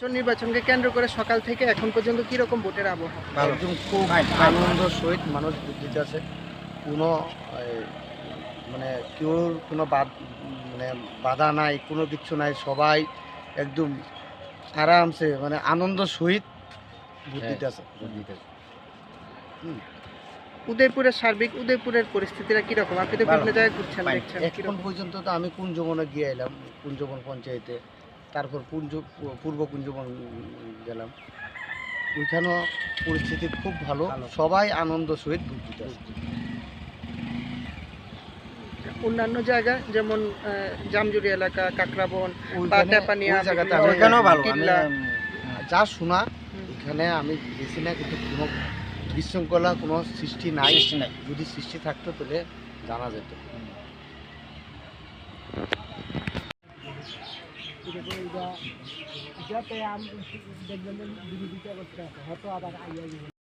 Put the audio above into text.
নির্বাচন নির্বাচনকে কেন্দ্র করে সকাল থেকে এখন পর্যন্ত কি রকম ভোটের আবহাওয়া? একদম খুব আনন্দ সহিত মানুষ ভোট দিতে আছে কোনো মানে কেউর কোনো বাদ মানে বাধা নাই কোনো কিছু নাই। সবাই একদম আরামসে মানে আনন্দ সহিত ভোট দিতে আছে উদয়পুরের সার্বিক উদয়পুরের পরিস্থিতিটা কি রকম আপনি তো। বিভিন্ন জায়গায় ঘুরছেন দেখছেন এখন কীরকম? পর্যন্ত তো আমি কুঞ্জবনে গিয়ে এলাম কুঞ্জবন পঞ্চায়েতে। তারপর কুঞ্জ পূর্ব কুঞ্জবন গেলাম। ওইখানেও পরিস্থিতি খুব ভালো। সবাই আনন্দ সহিত ভোট দিতে অন্যান্য জায়গায় যেমন জামজুরি এলাকা কাকরাবন যা শোনা এখানে আমি গেছি না কিন্তু কোনো বিশৃঙ্খলা কোনো সৃষ্টি নাই। নাই। যদি সৃষ্টি থাকতো তাহলে জানা যেত। যাতে দেখবেন বিরোধিতা করতে হয়তো আবার